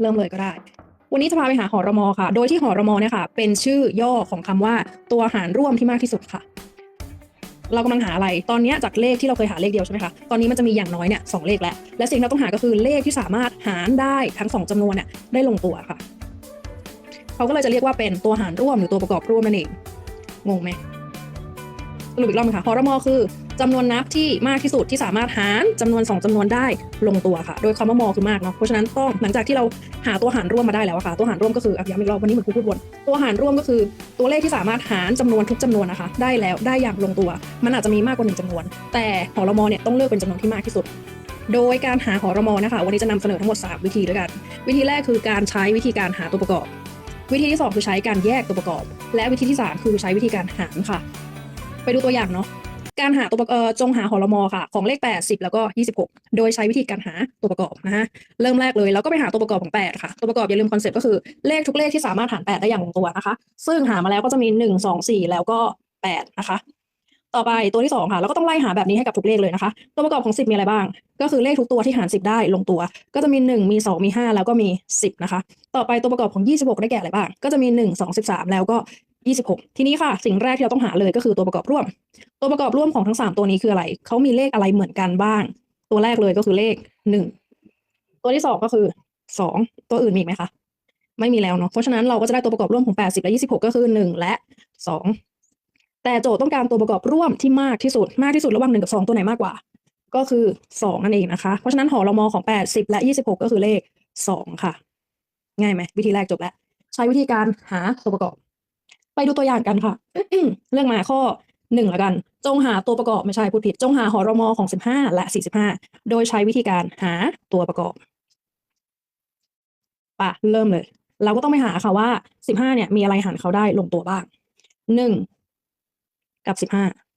เริ่มเลยก็ได้ วันนี้จะพาไปหาหอรมอค่ะ โดยที่หอรมอเนี่ยค่ะ เป็นชื่อย่อของคำว่าตัวหารร่วมที่มากที่สุดค่ะ เรากำลังหาอะไร ตอนนี้จากเลขที่เราเคยหาเลขเดียวใช่ไหมคะ ตอนนี้มันจะมีอย่างน้อยเนี่ยสองเลขแล้ว และสิ่งที่เราต้องหาก็คือเลขที่สามารถหารได้ทั้งสองจำนวนเนี่ยได้ลงตัวค่ะ เขาก็เลยจะเรียกว่าเป็นตัวหารร่วมหรือตัวประกอบร่วมนั่นเอง งงไหมสรุปอีกรอบไหมคะหอรมอคือ จำนวนนับที่มากที่สุดที่สามารถหารจำนวน 2จำนวนได้ลงตัวค่ะ โดยคำว่ามอคือมากเนาะเพราะฉะนั้นต้องหลังจากที่เราหาตัวหารร่วมมาได้แล้วค่ะ ตัวหารร่วมก็คืออะย้ำอีกรอบวันนี้เหมือนครูพูดวนตัวหารร่วมก็คือตัวเลขที่สามารถหารจำนวนทุกจำนวนนะคะ ได้แล้วได้อย่างลงตัว มันอาจจะมีมากกว่าหนึ่งจำนวน แต่หอรมอเนี่ยต้องเลือกเป็นจำนวนที่มากที่สุดโดยการหาหอรมอนะคะ วันนี้จะนำเสนอทั้งหมด 3 วิธีด้วยกัน วิธีแรกคือการใช้วิธีการหาตัวประกอบ วิธีที่ 2 คือใช้การแยกตัวประกอบ และวิธีที่ 3 คือใช้วิธีการหารค่ะ ไปดูตัวอย่างเนาะ การหาตัวประกอบจงหาหอรมอค่ะ ของเลข 8 10 แล้วก็ 26 โดยใช้วิธีการหาตัวประกอบนะฮะเริ่มแรกเลยเราก็ไปหาตัวประกอบของ 8 ค่ะ ตัวประกอบอย่าลืมคอนเซ็ปต์ก็คือเลขทุกเลขที่สามารถหาร 8 ได้อย่างลงตัวนะคะ ซึ่งหามาแล้วก็จะมี 1 2 4 แล้วก็ 8 นะคะ ต่อไปตัวที่ 2 ค่ะ เราก็ต้องไล่หาแบบนี้ให้กับทุกเลขเลยนะคะ ตัวประกอบของ 10 มีอะไรบ้าง ก็คือเลขทุกตัวที่หาร 10 ได้ลงตัว ก็จะมี 1 มี 2 มี 5 แล้วก็มี 10 นะคะ ต่อไปตัวประกอบของ 26 ได้แก่อะไรบ้าง ก็จะมี 1 2 13 แล้วก็ 26 ทีนี้ค่ะ สิ่งแรกที่เราต้องหาเลยก็คือตัวประกอบร่วม ตัวประกอบร่วมของทั้ง 3 ตัวนี้คืออะไร เขามีเลขอะไรเหมือนกันบ้าง ตัวแรกเลยก็คือเลข 1 ตัวที่ 2 ก็คือ 2 ตัวอื่นมีไหมคะ ไม่มีแล้วเนาะ เพราะฉะนั้นเราก็จะได้ตัวประกอบร่วมของ 80 และ 26 ก็คือ 1 และ 2 แต่โจทย์ต้องการตัวประกอบร่วมที่มากที่สุด มากที่สุดระหว่าง1กับ 2 ตัวไหนมากกว่า ก็คือ 2 นั่นเองนะคะ เพราะฉะนั้นหอรมอของ 80 และ 26 ก็คือเลข 2 ค่ะ ง่ายไหมวิธีแรกจบแล้ว ใช้วิธีการหาตัวประกอบ ไปดูตัวอย่างกันค่ะ เรื่องมาข้อหนึ่งละกัน จงหาตัวประกอบไม่ใช่พูดผิด จงหาหอรมอของ 15 และ 45 โดยใช้วิธีการหาตัวประกอบปะเริ่มเลย เราก็ต้องไปหาค่ะว่า 15 เนี่ย มีอะไรหารเขาได้ลงตัวบ้าง 1 กับ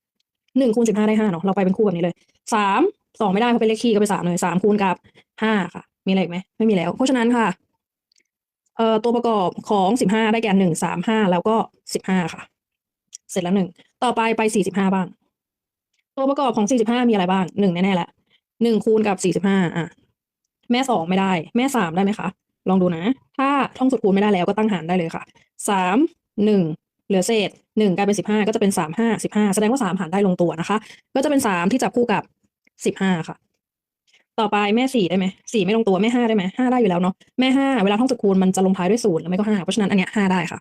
15 1คูณ15 ได้5เนาะเราไปเป็นคู่แบบนี้เลย 3 2 ไม่ได้เพราะเป็นเลขคี่ก็ไป3เลย 3 คูณกับ 5 ค่ะ มีอะไรอีกไหมไม่มีแล้ว เพราะฉะนั้นค่ะ เอ่อตัวประกอบของสิบห้าได้แก่หนึ่งสามห้าแล้วก็สิบห้าค่ะ เสร็จแล้วหนึ่งต่อไปไปสี่สิบห้าบ้าง ตัวประกอบของสี่สิบห้ามีอะไรบ้างหนึ่งแน่ๆแหละหนึ่งคูณกับสี่สิบห้าอะแม่สองไม่ได้ แม่สามได้ไหมคะลองดูนะ ถ้าท่องสุดคูณไม่ได้แล้วก็ตั้งหารได้เลยค่ะสามหนึ่งเหลือเศษหนึ่งกลายเป็นสิบห้าก็จะเป็นสามห้าสิบห้าแสดงว่าสามหารได้ลงตัวนะคะ ก็จะเป็นสามที่จับคู่กับสิบห้าค่ะ ต่อไปแม่สี่ได้ไหมสี่ไม่ลงตัวแม่ห้าได้ไหมห้าได้อยู่แล้วเนาะแม่ห้าเวลาท่องสคูณมันจะลงท้ายด้วยศูนย์หรือไม่ก็ห้าเพราะฉะนั้นอันเนี้ยห้าได้ค่ะ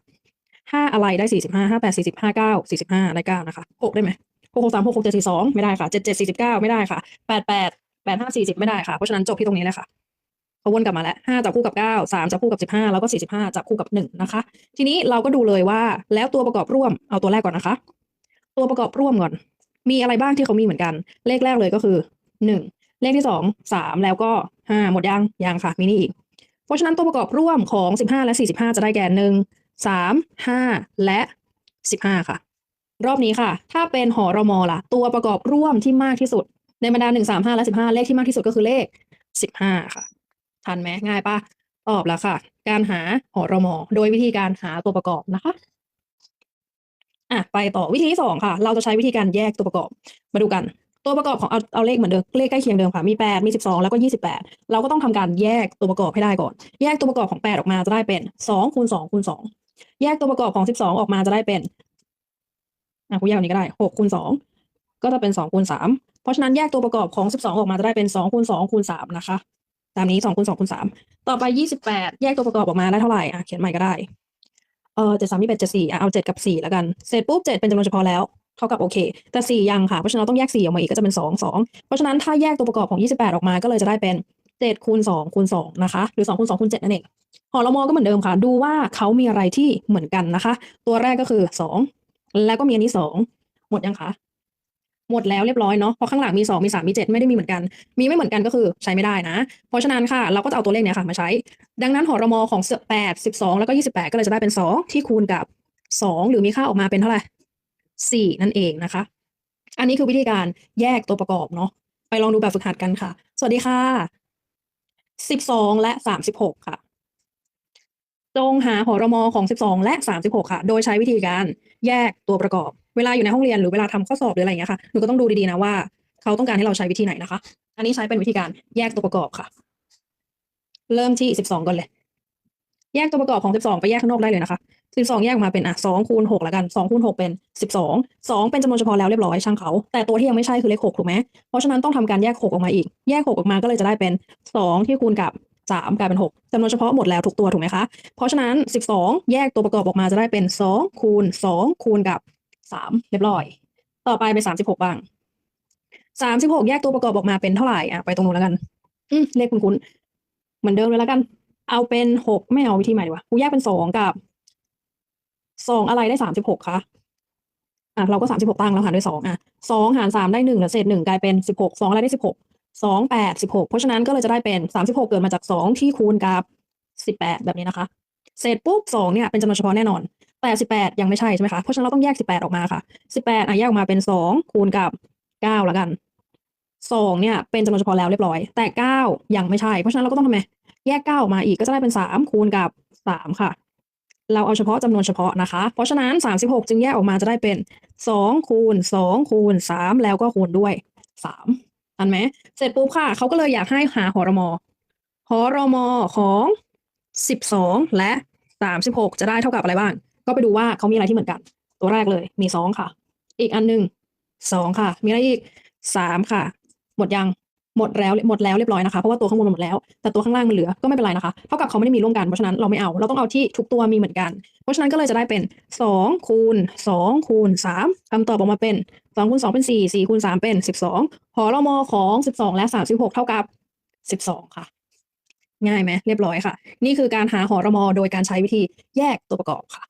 ห้าอะไรได้สี่สิบห้าห้าแปดสี่สิบห้าเก้าสี่สิบห้าได้เก้านะคะหกได้ไหมหกหกสามหกหกเจ็ดสี่สองไม่ได้ค่ะเจ็ดเจ็ดสี่สิบเก้าไม่ได้ค่ะแปดแปดแปดห้าสี่สิบไม่ได้ค่ะเพราะฉะนั้นจบที่ตรงนี้เลยค่ะเขาวนกลับมาแล้วห้าจับคู่กับเก้าสามจับคู่กับสิบห้าแล้วก็สี่สิบห้าจับคู่กับหนึ่งนะคะ ทีนี้เราก็ดูเลยว่าแล้วตัวประกอบร่วมเอาตัวแรกก่อนนะคะ ตัวประกอบร่วมก่อน มีอะไรบ้างที่เขามีเหมือนกัน เลขแรกเลยก็คือหนึ่ง เลขที่สองสามแล้วก็ห้าหมดยังยังค่ะมีนี่อีก เพราะฉะนั้นตัวประกอบร่วมของสิบห้าและสี่สิบห้าจะได้แก่หนึ่งสามห้าและสิบห้าค่ะ รอบนี้ค่ะ ถ้าเป็นหอรมอล่ะ ตัวประกอบร่วมที่มากที่สุด ในบรรดาหนึ่งสามห้าและสิบห้าเลขที่มากที่สุดก็คือเลขสิบห้าค่ะ ทันไหมง่ายปะตอบแล้วค่ะ การหาหอรมอโดยวิธีการหาตัวประกอบนะคะอะไปต่อวิธีที่สองค่ะ เราจะใช้วิธีการแยกตัวประกอบมาดูกัน ตัวประกอบของเอาเอาเลขเหมือนเดิมเลขใกล้เคียงเดิมค่ะมีแปดมีสิบสองแล้วก็ยี่สิบแปดเราก็ต้องทำการแยกตัวประกอบให้ได้ก่อน แยกตัวประกอบของแปดออกมาจะได้เป็นสองคูณสองคูณสองแยกตัวประกอบของสิบสองออกมาจะได้เป็นอะคุณแยกแบบนี้ก็ได้หกคูณสองก็จะเป็นสองคูณสามเพราะฉะนั้นแยกตัวประกอบของสิบสองออกมาจะได้เป็นสองคูณสองคูณสามนะคะตามนี้สองคูณสองคูณสามต่อไปยี่สิบแปดแยกตัวประกอบออกมาได้เท่าไหร่อะเขียนใหม่ก็ได้เออเจ็ดสามยี่สิบเอ็ดเจ็ดสี่อะเอาเจ็ดกับสี่แล้วกัน เสร็จปุ๊บเจ็ดเป็นจำนวนเฉพาะแล้ว เท่ากับโอเค แต่สี่ยังค่ะ เพราะฉะนั้นเราต้องแยกสี่ออกมาอีกก็จะเป็นสองสองเพราะฉะนั้นถ้าแยกตัวประกอบของยี่สิบแปดออกมาก็เลยจะได้เป็นเจ็ดคูณสองคูณสองนะคะ หรือสองคูณสองคูณเจ็ดนั่นเองหอรมอก็เหมือนเดิมค่ะ ดูว่าเขามีอะไรที่เหมือนกันนะคะ ตัวแรกก็คือสองแล้วก็มีอันนี้สองหมดยังคะหมดแล้วเรียบร้อยเนาะเพราะข้างหลังมีสองมีสามมีเจ็ดไม่ได้มีเหมือนกัน มีไม่เหมือนกันก็คือใช้ไม่ได้นะ เพราะฉะนั้นค่ะ เราก็จะเอาตัวเลขเนี้ยค่ะมาใช้ ดังนั้นหอรมอของแปดสิบสองแล้วก็ยี่สิบแปดก็เลยจะได้เป็นสองที่คูณกับสองหรือมีค่าออกมาเป็นเท่าไหร่ สี่นั่นเองนะคะ อันนี้คือวิธีการแยกตัวประกอบเนาะไปลองดูแบบฝึกหัดกันค่ะ สวัสดีค่ะสิบสองและสามสิบหกค่ะจงหาหอรมอของสิบสองและสามสิบหกค่ะ โดยใช้วิธีการแยกตัวประกอบ เวลาอยู่ในห้องเรียนหรือเวลาทำข้อสอบหรืออะไรอย่างเงี้ยค่ะหนูก็ต้องดูดีๆนะว่า เขาต้องการให้เราใช้วิธีไหนนะคะ อันนี้ใช้เป็นวิธีการแยกตัวประกอบค่ะ เริ่มที่สิบสองก่อนเลย แยกตัวประกอบของ 12 ไปแยกข้างนอกได้เลยนะคะ 12แยกออกมาเป็นอะ2คูณ6แล้วกัน2คูณ6เป็น12 2เป็นจำนวนเฉพาะแล้วเรียบร้อยช่างเขา แต่ตัวที่ยังไม่ใช่คือเลข6ถูกไหมเพราะฉะนั้นต้องทำการแยก6ออกมาอีก แยก6ออกมาก็เลยจะได้เป็น2ที่คูณกับ3กลายเป็น6จำนวนเฉพาะหมดแล้วทุกตัวถูกไหมคะ เพราะฉะนั้น12แยกตัวประกอบออกมาจะได้เป็น2คูณ2คูณกับ3เรียบร้อย ต่อไปไป36บ้าง36แยกตัวประกอบออกมาเป็นเท่าไหร่อะไปตรงนู้นแล้วกัน อืมเลขคุ้นๆเหมือนเดิมเลยแล้วกัน เอาเป็นหกไม่เอาวิธีใหม่ดีกว่ากูแยกเป็นสองกับ สองอะไรได้สามสิบหกคะอะเราก็สามสิบหกตั้งแล้วหารด้วยสองอะสองหารสามได้หนึ่งเหลือเศษหนึ่งกลายเป็นสิบหกสองอะไรได้สิบหกสองแปดสิบหกเพราะฉะนั้นก็เลยจะได้เป็นสามสิบหกเกิดมาจากสองที่คูณกับสิบแปดแบบนี้นะคะเศษปุ๊บสองเนี่ยเป็นจำนวนเฉพาะแน่นอน แต่สิบแปดยังไม่ใช่ใช่ไหมคะ เพราะฉะนั้นเราต้องแยกสิบแปดออกมาค่ะสิบแปดอะแยกออกมาเป็นสองคูณกับเก้าล้วกันสองเนี่ยเป็นจำนวนเฉพาะแล้วเรียบร้อย แต่เก้ายังไม่ใช่ เพราะฉะนั้นเราก็ต้องทำไงแยกเก้าออกมาอีกก็จะได้เป็นสามคูณกับสามค่ะ เราเอาเฉพาะจำนวนเฉพาะนะคะ เพราะฉะนั้นสามสิบหกจึงแยกออกมาจะได้เป็นสองคูณสองคูณสามแล้วก็คูณด้วยสามอันไหม เสร็จปุ๊บค่ะเขาก็เลยอยากให้หาหอรมอหอรมอของสิบสองและสามสิบหกจะได้เท่ากับอะไรบ้าง ก็ไปดูว่าเขามีอะไรที่เหมือนกัน ตัวแรกเลยมีสองค่ะ อีกอันหนึ่งสองค่ะ มีอะไรอีกสามค่ะ หมดยัง หมดแล้วหมดแล้วเรียบร้อยนะคะ เพราะว่าตัวข้างบนมันหมดแล้ว แต่ตัวข้างล่างมันเหลือก็ไม่เป็นไรนะคะ เท่ากับเขาไม่ได้มีร่วมกัน เพราะฉะนั้นเราไม่เอา เราต้องเอาที่ทุกตัวมีเหมือนกัน เพราะฉะนั้นก็เลยจะได้เป็นสองคูณสองคูณสามคำตอบออกมาเป็นสองคูณสองเป็นสี่สี่คูณสามเป็นสิบสองหอรมอของสิบสองและสามสิบหกเท่ากับสิบสองค่ะ ง่ายไหมเรียบร้อยค่ะ นี่คือการหาหอรมอโดยการใช้วิธีแยกตัวประกอบค่ะ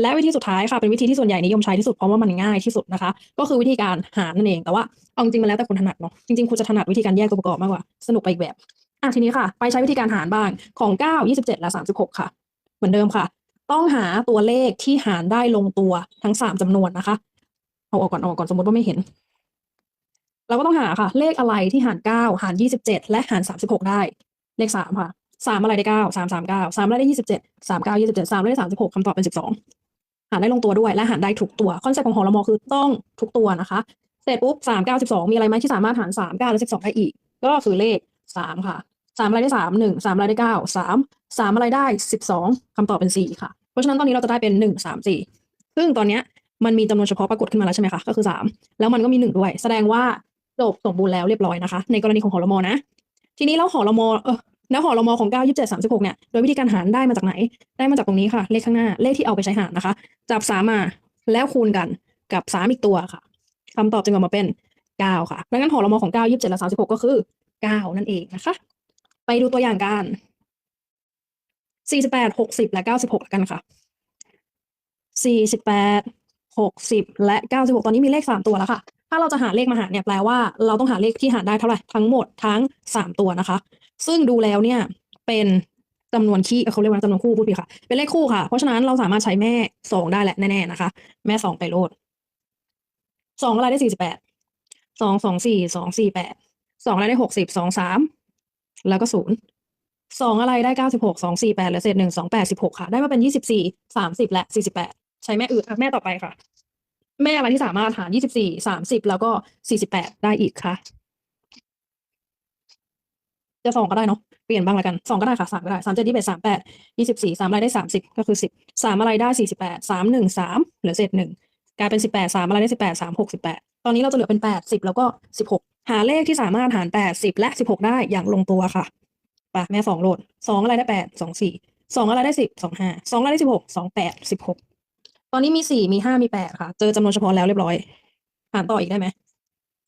และวิธีสุดท้ายค่ะเป็นวิธีที่ส่วนใหญ่นิยมใช้ที่สุดเพราะว่ามันง่ายที่สุดนะคะ ก็คือวิธีการหารนั่นเองแต่ว่าเอาจริงมันแล้วแต่คนถนัดเนาะจริงๆคุณจะถนัดวิธีการแยกตัวประกอบมากกว่าสนุกไปอีกแบบอะทีนี้ค่ะ ไปใช้วิธีการหารบ้างของ 9 27 และ 36 ค่ะ เหมือนเดิมค่ะ ต้องหาตัวเลขที่หารได้ลงตัวทั้งสามจำนวนนะคะ เอาออกก่อนเอาออกก่อนสมมติว่าไม่เห็น เราก็ต้องหาค่ะ เลขอะไรที่หาร 9 หาร 27 และหาร 36 ได้ เลขสามค่ะสามอะไรได้เก้าสามสามเก้าสามอะไรได้ยี่สิบเจ็ดสามเก้ายี่สิบเจ็ดสามอะไรได้สามสิบหกคำตอบเป็นสิบสอง หารได้ลงตัวด้วยและหารได้ทุกตัวคอนเซ็ปต์ของหอละมอคือต้องทุกตัวนะคะเสร็จปุ๊บสามเก้าสิบสองมีอะไรไหมที่สามารถหารสามเก้าและสิบสองได้อีก ก็คือเลขสามค่ะสามอะไรได้สามหนึ่งสามอะไรได้เก้าสามสามอะไรได้สิบสองคำตอบเป็นสี่ค่ะ เพราะฉะนั้นตอนนี้เราจะได้เป็นหนึ่งสามสี่ซึ่งตอนเนี้ยมันมีจำนวนเฉพาะปรากฏขึ้นมาแล้วใช่ไหมคะก็คือสามแล้วมันก็มีหนึ่งด้วย แสดงว่าจบสมบูรณ์แล้วเรียบร้อยนะคะ ในกรณีของหอละมอนะ ทีนี้เราหอละมอเออ แล้วหอละมอของ 9 27 36 เนี่ย โดยวิธีการหารได้มาจากไหน ได้มาจากตรงนี้ค่ะ เลขข้างหน้า เลขที่เอาไปใช้หารนะคะ จับสามมา แล้วคูณกันกับสามอีกตัวค่ะคำตอบจึงออกมาเป็นเก้าค่ะ ดังนั้นหอละมอของ 9 27 และ 36 ก็คือเก้านั่นเองนะคะ ไปดูตัวอย่างกัน48 60 และ 96แล้วกันค่ะ 48 60 และ 96 ตอนนี้มีเลขสามตัวแล้วค่ะถ้าเราจะหาเลขมาหารเนี่ยแปลว่าเราต้องหาเลขที่หารได้เท่าไหร่ทั้งหมดทั้งสามตัวนะคะ ซึ่งดูแล้วเนี่ยเป็นจำนวนคี่เขาเรียกว่าจำนวนคู่พูดผิดค่ะ เป็นเลขคู่ค่ะ เพราะฉะนั้นเราสามารถใช้แม่สองได้แหละแน่ๆนะคะ แม่สองไปโลดสองอะไรได้สี่สิบแปดสองสองสี่สองสี่แปดสองอะไรได้หกสิบสองสามแล้วก็ศูนย์สองอะไรได้เก้าสิบหกสองสี่แปดเหลือเศษหนึ่งสองแปดสิบหกค่ะ ได้มาเป็นยี่สิบสี่สามสิบและสี่สิบแปดใช้แม่อื่นแม่ต่อไปค่ะ แม่อะไรที่สามารถหารยี่สิบสี่สามสิบแล้วก็สี่สิบแปดได้อีกค่ะ จะสองก็ได้เนาะเปลี่ยนบ้างละกันสองก็ได้ค่ะสามก็ได้สามเจ็ดยี่สิบเอ็ดสามแปดยี่สิบสี่สามอะไรได้สามสิบก็คือสิบสามอะไรได้สี่สิบแปดสามหนึ่งสามเหลือเศษหนึ่งกลายเป็นสิบแปดสามอะไรได้สิบแปดสามหกสิบแปดตอนนี้เราจะเหลือเป็นแปดสิบแล้วก็สิบหกหาเลขที่สามารถหารแปดสิบและสิบหกได้อย่างลงตัวค่ะไปะแม่สองโหลดสองอะไรได้แปดสองสี่สองอะไรได้สิบสองห้าสองอะไรได้สิบหกสองแปดสิบหกตอนนี้มีสี่มีห้ามีแปดค่ะ เจอจำนวนเฉพาะแล้วเรียบร้อยหารต่ออีกได้ไหม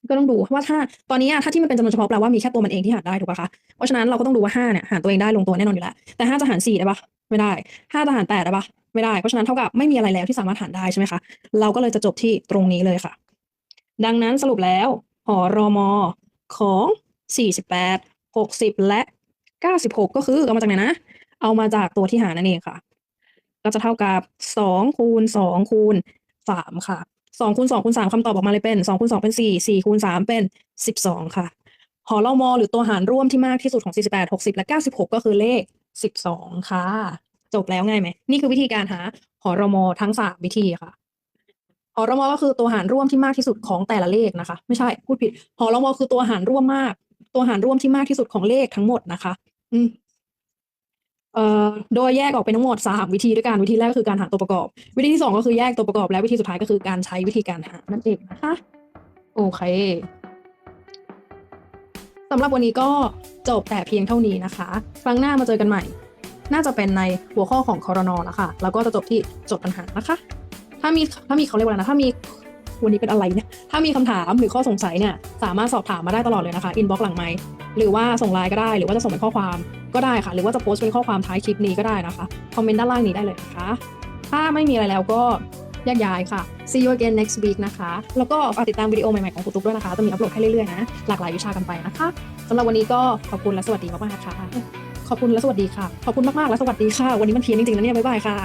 ก็ต้องดูว่าถ้าตอนนี้ถ้าที่มันเป็นจำนวนเฉพาะแปลว่ามีแค่ตัวมันเองที่หารได้ถูกปะคะเพราะฉะนั้นเราก็ต้องดูว่าห้าเนี่ยหารตัวเองได้ลงตัวแน่นอนอยู่แล้วแต่ห้าจะหารสี่ได้ปะไม่ได้ห้าจะหารแปดได้ปะไม่ได้เพราะฉะนั้นเท่ากับไม่มีอะไรแล้วที่สามารถหารได้ใช่ไหมคะเราก็เลยจะจบที่ตรงนี้เลยค่ะ ดังนั้นสรุปแล้วหอรอมอของสี่สิบแปดหกสิบและเก้าสิบหกก็คือเอามาจากไหนนะ เอามาจากตัวที่หารนั่นเองค่ะ ก็จะเท่ากับสองคูณสองคูณสามค่ะ สองคูณสองคูณสามคำตอบออกมาเลยเป็นสองคูณสองเป็นสี่สี่คูณสามเป็นสิบสองค่ะ หอละมอหรือตัวหารร่วมที่มากที่สุดของสี่สิบแปดหกสิบและเก้าสิบหกก็คือเลขสิบสองค่ะ จบแล้วง่ายไหม นี่คือวิธีการหาหอรมอทั้งสามวิธีค่ะ หอรมอก็คือตัวหารร่วมที่มากที่สุดของแต่ละเลขนะคะ ไม่ใช่พูดผิด หอรมอคือตัวหารร่วมมาก ตัวหารร่วมที่มากที่สุดของเลขทั้งหมดนะคะ อืม เอ่อโดยแยกออกเป็นทั้งหมดสามวิธีด้วยกันวิธีแรกก็คือการหาตัวประกอบ วิธีที่สองก็คือแยกตัวประกอบ และวิธีสุดท้ายก็คือการใช้วิธีการหานั่นเองนะคะโอเคสำหรับวันนี้ก็จบแต่เพียงเท่านี้นะคะ ครั้งหน้ามาเจอกันใหม่ น่าจะเป็นในหัวข้อของคอรนอนะคะแล้วก็จะจบที่จดปัญหานะคะ ถ้ามีถ้ามีเขาเรียกว่าอะไรนะถ้ามี วันนี้เป็นอะไรเนี่ยถ้ามีคำถามหรือข้อสงสัยเนี่ยสามารถสอบถามมาได้ตลอดเลยนะคะอินบ็อกซ์หลังไมค์หรือว่าส่งไลน์ก็ได้ หรือว่าจะส่งเป็นข้อความก็ได้ค่ะ หรือว่าจะโพสต์เป็นข้อความท้ายคลิปนี้ก็ได้นะคะคอมเมนต์ด้านล่างนี้ได้เลยนะคะถ้าไม่มีอะไรแล้วก็แยกย้ายค่ะ see you again next week นะคะ แล้วก็ฝากติดตามวิดีโอใหม่ ๆ ของครูตุ๊กด้วยนะคะ จะมีอัปโหลดให้เรื่อยๆนะ หลากหลายวิชากันไปนะคะสำหรับวันนี้ก็ขอบคุณและสวัสดีมากๆค่ะ ขอบคุณและสวัสดีค่ะ ขอบคุณมากๆและสวัสดีค่ะ วันนี้มันเพี้ยนจริงๆนะเนี่ย บ๊ายบายค่ะ